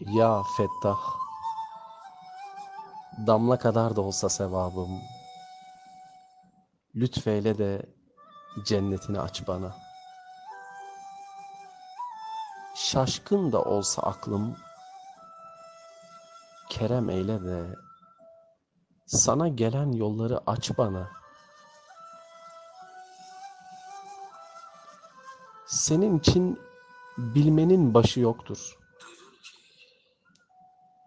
Ya Fettah, damla kadar da olsa sevabım, lütfeyle de cennetini aç bana. Şaşkın da olsa aklım, kerem eyle de sana gelen yolları aç bana. Senin için bilmenin başı yoktur.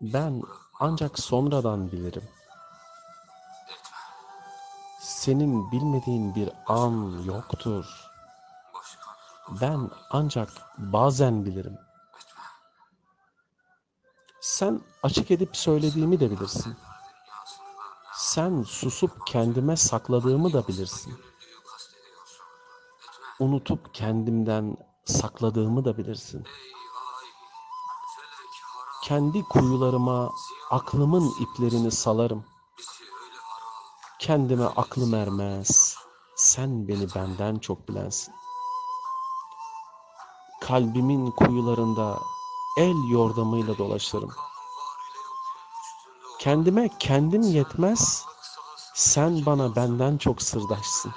Ben ancak sonradan bilirim. Senin bilmediğin bir an yoktur. Ben ancak bazen bilirim. Sen açık edip söylediğimi de bilirsin. Sen susup kendime sakladığımı da bilirsin. Unutup kendimden sakladığımı da bilirsin. Kendi kuyularıma aklımın iplerini salarım. Kendime aklım ermez. Sen beni benden çok bilensin. Kalbimin kuyularında el yordamıyla dolaşırım. Kendime kendim yetmez. Sen bana benden çok sırdaşsın.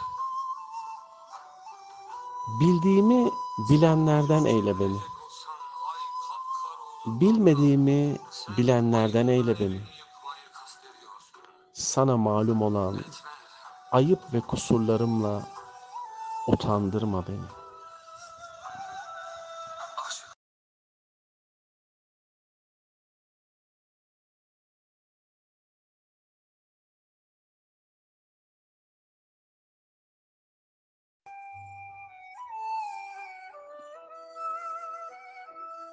Bildiğimi bilenlerden eyle beni. Bilmediğimi bilenlerden eyle beni. Sana malum olan ayıp ve kusurlarımla utandırma beni.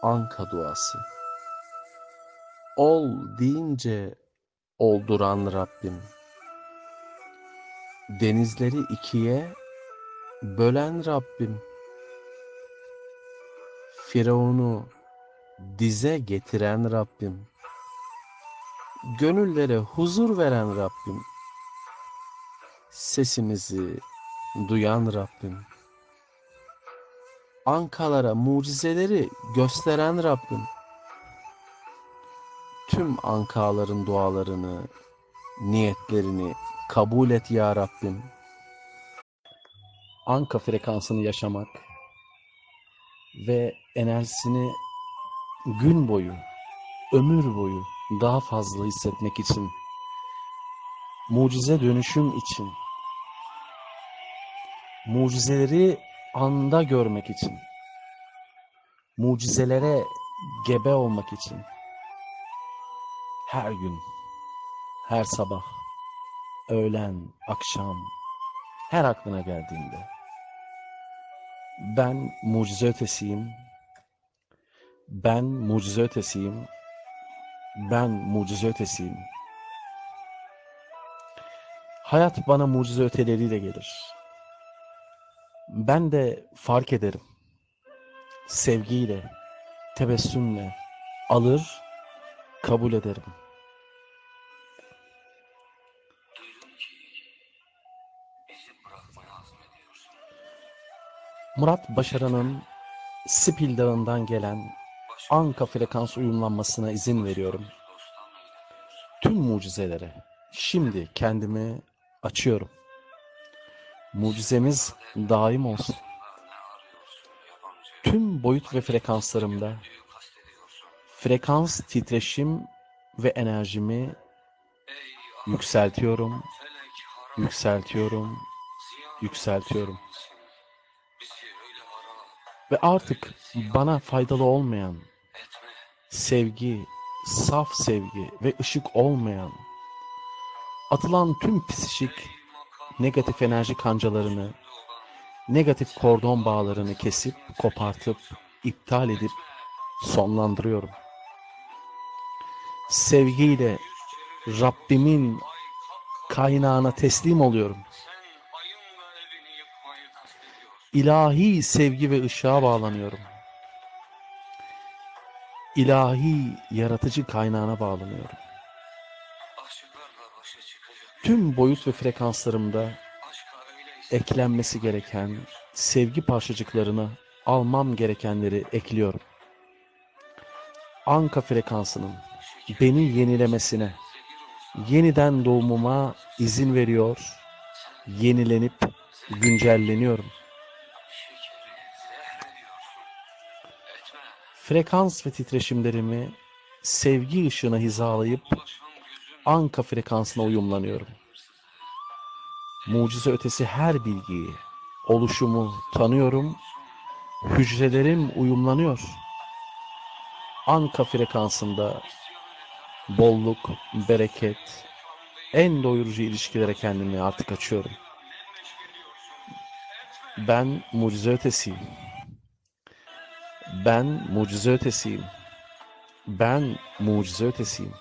Anka duası. Ol deyince olduran Rabbim. Denizleri ikiye bölen Rabbim. Firavun'u dize getiren Rabbim. Gönüllere huzur veren Rabbim. Sesimizi duyan Rabbim. Ankalara mucizeleri gösteren Rabbim. Tüm ankaların dualarını, niyetlerini kabul et ya Rabbim. Anka frekansını yaşamak ve enerjisini gün boyu, ömür boyu daha fazla hissetmek için, mucize dönüşüm için, mucizeleri anda görmek için, mucizelere gebe olmak için, her gün, her sabah, öğlen, akşam, her aklına geldiğinde, ben mucize ötesiyim, ben mucize ötesiyim, ben mucize ötesiyim. Hayat bana mucize öteleriyle gelir. Ben de fark ederim. Sevgiyle, tebessümle alır, kabul ederim. Murat Başaran'ın Sipil Dağı'ndan gelen Anka frekans uyumlanmasına izin veriyorum. Tüm mucizelere şimdi kendimi açıyorum. Mucizemiz daim olsun. Tüm boyut ve frekanslarımda frekans titreşim ve enerjimi yükseltiyorum, yükseltiyorum, yükseltiyorum. Ve artık bana faydalı olmayan sevgi, saf sevgi ve ışık olmayan atılan tüm psikik negatif enerji kancalarını, negatif kordon bağlarını kesip, kopartıp, iptal edip sonlandırıyorum. Sevgiyle Rabbimin kaynağına teslim oluyorum. İlahi sevgi ve ışığa bağlanıyorum. İlahi yaratıcı kaynağına bağlanıyorum. Tüm boyut ve frekanslarımda eklenmesi gereken sevgi parçacıklarını almam gerekenleri ekliyorum. anka frekansının beni yenilemesine, yeniden doğumuma izin veriyor, yenilenip güncelleniyorum. Frekans ve titreşimlerimi sevgi ışığına hizalayıp anka frekansına uyumlanıyorum. Mucize ötesi her bilgiyi, oluşumu tanıyorum. Hücrelerim uyumlanıyor. Anka frekansında bolluk, bereket, en doyurucu ilişkilere kendimi artık açıyorum. Ben mucize ötesiyim. Ben mucize ötesiyim. Ben mucize ötesiyim.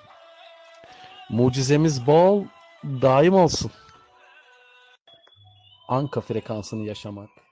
Mucizemiz bol, daim olsun. Anka frekansını yaşamak